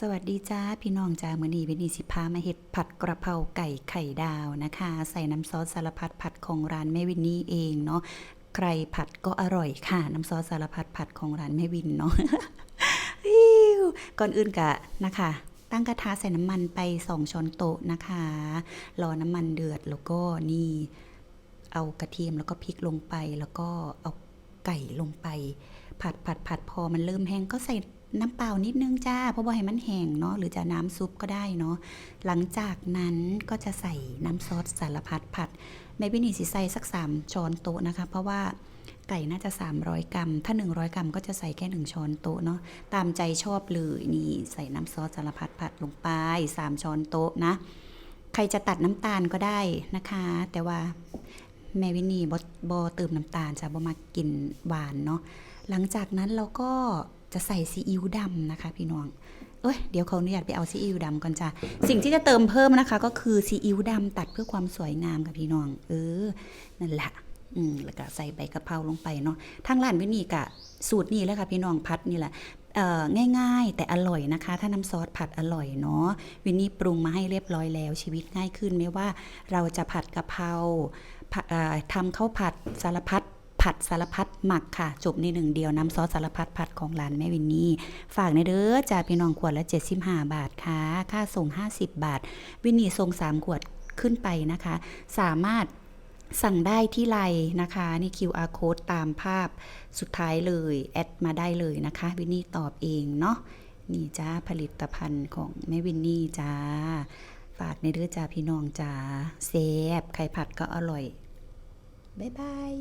สวัสดีจ้าพี่น้องจ้ามื้อนี้วินีสิพามาเฮ็ดผัดกระเพราไก่ไข่ดาวนะคะ ใส่น้ำซอสสารพัดผัดของร้านแม่วินนี่เองเนาะใครผัดก็อร่อยค่ะ น้ำซอสสารพัดผัดของร้านแม่วินเนาะก่อนอื่นกะนะคะ ตั้งกระทะใส่น้ำมันไป 2 ช้อนโต๊ะนะคะรอน้ำมันเดือดแล้วก็นี่เอากระเทียมแล้วก็พริกลงไปแล้วก็เอาไก่ลงไป ผัดผัดผัดพอมันเริ่มแห้งก็ใส่น้ำเปล่านิดนึงจ้า เพราะว่าให้มันแห้งเนาะหรือจะน้ำซุปก็ได้เนาะหลังจากนั้นก็จะใส่น้ำซอสสารพัดผัดแม่วินีสิใส่สัก 3 ช้อนโต๊ะนะคะ เพราะว่าไก่น่าจะ 300 กรัม ถ้า 100 กรัมก็จะใส่แค่ 1 ช้อนโต๊ะเนาะตามใจชอบเลยนี่ใส่น้ำซอสสารพัดผัดลงไป 3 ช้อนโต๊ะนะ ใครจะตัดน้ำตาลก็ได้นะคะ แต่ว่า แม่วินีบอบอเติมน้ำตาลจะบอมากินหวานเนาะหลังจากนั้นเราก็จะใส่ซีอิ๊วดำนะคะ พี่น้องเอ้ยเดี๋ยวเขาอนุญาตไปเอาซีอิ๊วดำก่อนจ้ะสิ่งที่จะเติมเพิ่มนะคะ ก็คือซีอิ๊วดำตัดเพื่อความสวยงามค่ะพี่น้อง เออนั่นแหละอืมแล้วก็ใส่ใบกะเพราลงไปเนาะทางร้านวินีกะสูตรนี้แหละค่ะพี่น้องพัดนี่แหละเออง่ายๆ แต่อร่อยนะคะ ถ้าน้ำซอสผัดอร่อยเนาะวินนี่ปรุงมาให้เรียบร้อยแล้วชีวิตง่ายขึ้นไม่ว่าเราจะผัดกะเพราทำข้าวผัดสารพัดผัดสารพัดหมักค่ะ จบในหนึ่งเดียวน้ำซอสสารพัดผัดของร้านแม่วินนี่ ฝากในเด้อจ่าพี่น้องขวดละ 75 บาทค่ะ ค่าส่ง 50 บาท วินนี่ส่ง 3 ขวดขึ้นไปนะคะ สามารถสั่งได้ที่ไลน์นะคะ นี่ QR code ตามภาพสุดท้ายเลย แอดมาได้เลยนะคะ วินนี่ตอบเองเนาะนี่จ้าผลิตภัณฑ์ของแม่วินนี่จ้า ฝากในเรือจ้าพี่น้องจ้าเซฟไข่ผัดก็อร่อย บ๊ายบาย